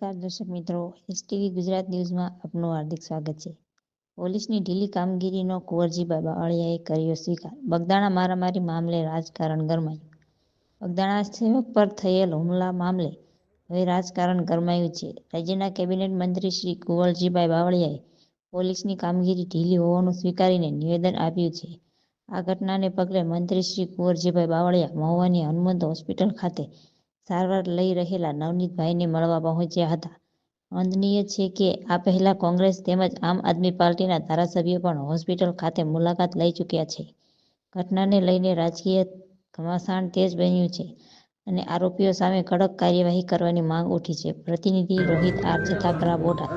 નમસ્કાર દર્શક મિત્રો એસટીવી ગુજરાત ન્યૂઝમાં આપનું હાર્દિક સ્વાગત છે. પોલીસની ઢીલી કામગીરીનો કુંવરજીભાઈ બાવળિયાએ કર્યો સ્વીકાર. બગદાણા મારામારી મામલે રાજકારણ ગરમાયું. બગદાણા સેવક પર થયેલ હુમલા મામલે હવે રાજકારણ ગરમાયું છે. રાજ્યના કેબિનેટ મંત્રી શ્રી કુંવરજીભાઈ બાવળિયાએ પોલીસની કામગીરી ઢીલી હોવાનું સ્વીકારીને નિવેદન આપ્યું છે. આ ઘટનાને પગલે મંત્રી શ્રી કુંવરજીભાઈ બાવળિયા મહુવાની હનુમંત હોસ્પિટલ ખાતે સારવાર લઈ રહેલા નવનીતભાઈને મળવા પહોંચ્યા હતા. નોંધનીય છે કે આ પહેલા કોંગ્રેસ તેમજ આમ આદમી પાર્ટીના ધારાસભ્યો પણ હોસ્પિટલ ખાતે મુલાકાત લઈ ચૂક્યા છે. ઘટનાને લઈને રાજકીય ઘમાસાણ તેજ બન્યું છે અને આરોપીઓ સામે કડક કાર્યવાહી કરવાની માંગ ઉઠી છે. પ્રતિનિધિ રોહિત આર જથાપરા બોટાદ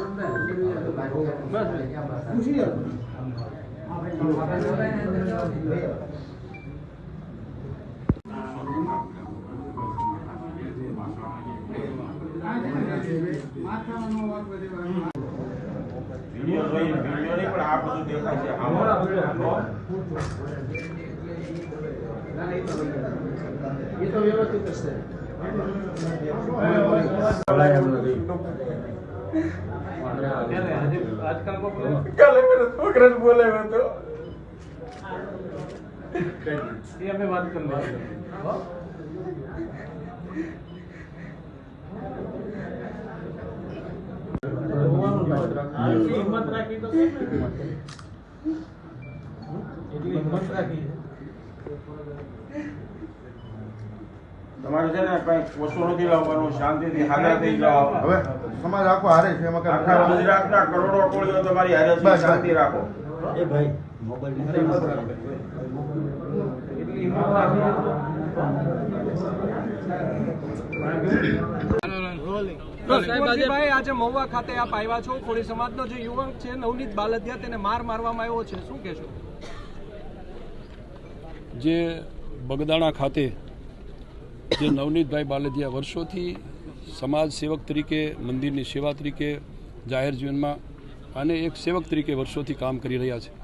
વીડિયો નહીં પણ આ બધું દેખાય છે આમાં એ તો વ્યવસ્થિત હશે કાલે મેરા છોકરાને બોલાવ્યો હતો અમે વાત કરી હિંમત રાખી તો એટલી હિંમત રાખી તમારે છે ને કઈ ઓછું નથી લાવવાનું શાંતિથી હાજર થઈ જાઓ. હવે સમાજ આખો હારે છે એમાં આખા ગુજરાતના કરોડો કોળીઓ તમારી હારે. શાંતિ રાખો. એ હિંમત આજે મહુવા ખાતે આપ આવ્યા છો. કોળી સમાજનો જે યુવક છે નવનીત બાલદિયા તેને માર મારવામાં આવ્યો છે. શું કહેશો? જે બગદાણા ખાતે જે નવનીતભાઈ બાલદિયા વર્ષોથી સમાજ સેવક તરીકે મંદિરની સેવા તરીકે જાહેર જીવનમાં અને એક સેવક તરીકે વર્ષોથી કામ કરી રહ્યા છે.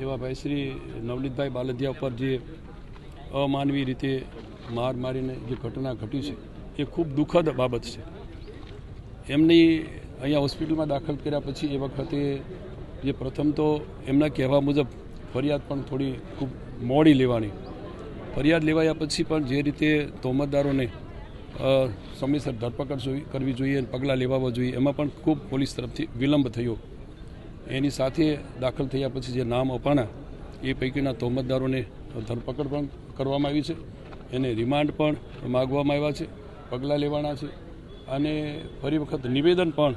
એવા ભાઈ શ્રી નવનીતભાઈ બાલદિયા ઉપર જે અમાનવી રીતે માર મારીને જે ઘટના ઘટી છે, એ ખૂબ દુઃખદ બાબત છે. એમની અહીંયા હોસ્પિટલમાં દાખલ કર્યા પછી એ વખતે જે પ્રથમ તો એમના કહેવા મુજબ ફરિયાદ પણ થોડી ખૂબ મોડી લેવાની. ફરિયાદ લેવાયા પછી પણ જે રીતે તોમતદારોને સમયસર ધરપકડ કરવી જોઈએ અને પગલાં લેવા જોઈએ, એમાં પણ ખૂબ પોલીસ તરફથી વિલંબ થયો. એની સાથે દાખલ થયા પછી જે નામ અપાણા, એ પૈકીના તોહમતદારોને ધરપકડ પણ કરવામાં આવી છે. એને રિમાન્ડ પણ માગવામાં આવ્યા છે, પગલાં લેવાના છે અને ફરી વખત નિવેદન પણ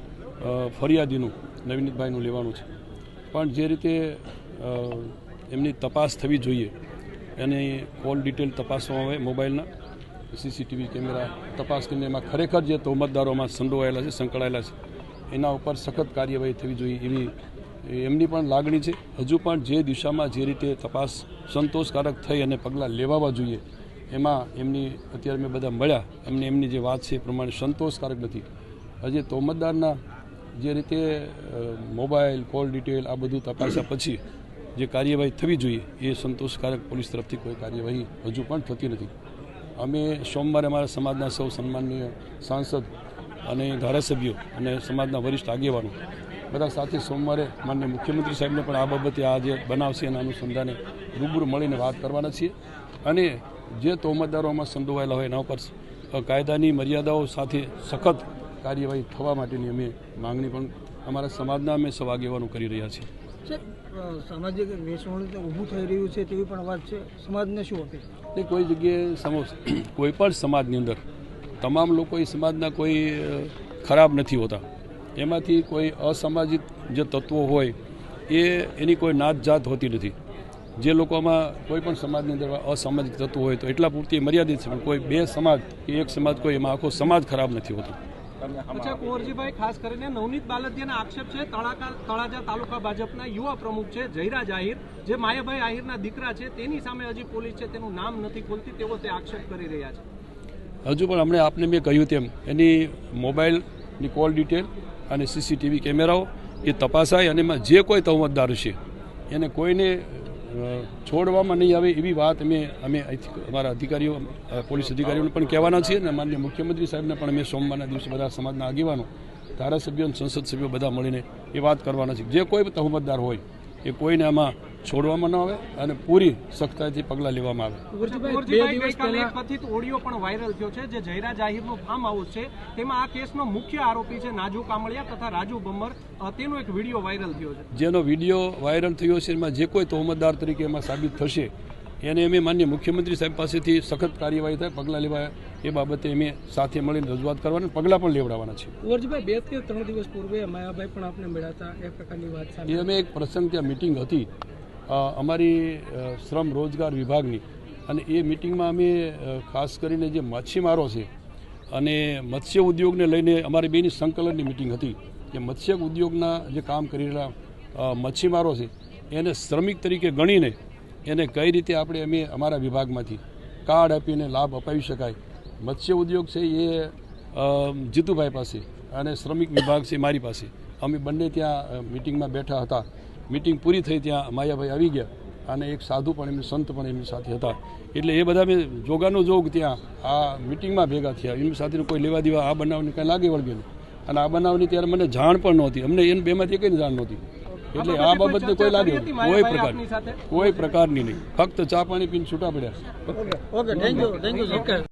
ફરિયાદીનું નવીનીતભાઈનું લેવાનું છે. પણ જે રીતે એમની તપાસ થવી જોઈએ, એની કોલ ડિટેલ તપાસવામાં આવે મોબાઈલના, સીસીટીવી કેમેરા તપાસ કરીને એમાં ખરેખર જે તોમતદારોમાં સંડોવાયેલા છે, સંકળાયેલા છે, એના ઉપર સખત કાર્યવાહી થવી જોઈએ એવી એમની પણ લાગણી છે. હજુ પણ જે દિશામાં જે રીતે તપાસ સંતોષકારક થઈ અને પગલાં લેવાવા જોઈએ, એમાં એમની અત્યારે મેં બધા મળ્યા. એમને એમની જે વાત છે એ પ્રમાણે સંતોષકારક નથી. હજી તોમતદારના જે રીતે મોબાઈલ, કોલ ડિટેલ આ બધું તપાસ્યા પછી જે કાર્યવાહી થવી જોઈએ, એ સંતોષકારક પોલીસ તરફથી કોઈ કાર્યવાહી હજુ પણ થતી નથી. અમે સોમવારે અમારા સમાજના સૌ સન્માનીય સાંસદ અને ધારાસભ્યો અને સમાજના વરિષ્ઠ આગેવાનો બધા સાથે સોમવારે માન્ય મુખ્યમંત્રી સાહેબને પણ આ બાબતે આ જે બનાવશે એના અનુસંધાને રૂબરૂ મળીને વાત કરવાના છીએ. અને જે તોહમતદારોમાં સંડોવાયેલા હોય એના ઉપર કાયદાની મર્યાદાઓ સાથે સખત કાર્યવાહી થવા માટેની અમે માંગણી પણ અમારા સમાજના અમે સૌ આગેવાનો કરી રહ્યા છીએ. સામાજિક વેસવણું ઊભું થઈ રહ્યું છે તેવી પણ વાત છે. સમાજને શું આપે કોઈ જગ્યાએ કોઈ પણ સમાજની અંદર તમામ લોકો એ સમાજના કોઈ ખરાબ નથી હોતા. એમાંથી કોઈ અસામાજિક જે તત્વો હોય એ એની કોઈ નાત જાત હોતી નથી. જે લોકોમાં કોઈ પણ સમાજની અંદર અસામાજિક તત્વો હોય તો એટલા પૂરતી મર્યાદિત છે. પણ કોઈ બે સમાજ કે એક સમાજ કોઈ એમાં આખો સમાજ ખરાબ નથી હોતો. અચ્છા કુંવરજીભાઈ ખાસ કરીને નવનીત બાલદિયાના આક્ષેપ છે તળાકા તળાજા તાલુકા ભાજપના યુવા પ્રમુખ છે જયરાજ આહિર જે માયાભાઈ આહિરના દીકરા છે તેની સામે હજી પોલીસ છે તેનું નામ નથી ખોલતી તેવો તે આક્ષેપ કરી રહ્યા છે. હજુ પણ હમણાં આપને મેં કહ્યું તેમ એની મોબાઈલની કોલ ડિટેલ અને સીસીટીવી કેમેરાઓ એ તપાસાય અને એમાં જે કોઈ તહમતદાર છે, એને કોઈને છોડવામાં નહીં આવે એવી વાત અમે અમે અમારા અધિકારીઓ પોલીસ અધિકારીઓને પણ કહેવાના છીએ અને માન્ય મુખ્યમંત્રી સાહેબને પણ અમે સોમવારના દિવસે બધા સમાજના આગેવાનો, ધારાસભ્યો અને સંસદ સભ્યો બધા મળીને એ વાત કરવાના છે જે કોઈ તહમતદાર હોય, એ કોઈને આમાં છોડવામાં ન આવે અને પૂરી સખ્તાઈથી પગલાં લેવામાં આવે. કથિત ઓડિયો પણ વાયરલ થયો છે જે જયરા જાહીરનું ફાર્મ હાઉસ છે. તેમાં આ કેસનો મુખ્ય આરોપી છે નાજુ કામળિયા તથા રાજુ બમ્મર. તેનો એક વીડિયો વાયરલ થયો છે. જેનો વીડિયો વાયરલ થયો છે એમાં જે કોઈ તહોમતદાર તરીકે એમાં સાબિત થશે એને અમે માન્ય મુખ્યમંત્રી સાહેબ પાસેથી સખત કાર્યવાહી થાય પગલાં લેવા એ બાબતે અમે સાથે મળીને રજૂઆત કરવાની પગલાં પણ લેવડાવવાના છે કુંવરજીભાઈ બે કે ત્રણ દિવસ પૂર્વે માયાભાઈ પણ આપને મળ્યા હતા એ પ્રકારની વાત સામે એ અમે એક પ્રસંગ ત્યાં મિટિંગ હતી અમારી શ્રમ રોજગાર વિભાગની અને એ મિટિંગમાં અમે ખાસ કરીને જે માછીમારો છે અને મત્સ્ય ઉદ્યોગને લઈને અમારી બેની સંકલનની મિટિંગ હતી કે મત્સ્ય ઉદ્યોગના જે કામ કરી રહેલા મચ્છીમારો છે, એને શ્રમિક તરીકે ગણીને એને કઈ રીતે આપણે અમે અમારા વિભાગમાંથી કાર્ડ આપીને લાભ અપાવી શકાય. મત્સ્ય ઉદ્યોગ છે એ જીતુભાઈ પાસે અને શ્રમિક વિભાગ છે મારી પાસે. અમે બંને ત્યાં મિટિંગમાં બેઠા હતા. મિટિંગ પૂરી થઈ ત્યાં માયાભાઈ આવી ગયા અને એક સાધુ પણ એમની સંત પણ એમની સાથે હતા. એટલે એ બધા મેં જોગાનો જોગ ત્યાં આ મિટિંગમાં ભેગા થયા. એમની સાથેનું કોઈ લેવા દેવા આ બનાવની કાંઈ લાગે વળગેલું અને આ બનાવની ત્યારે મને જાણ પણ નહોતી. અમને એને બેમાંથી કંઈ જાણ નહોતી. એટલે આ બાબતને કોઈ લાગે કોઈ પ્રકાર કોઈ પ્રકારની નહીં. ફક્ત ચા પાણી પીને છૂટા પડ્યા. Okay thank you thank you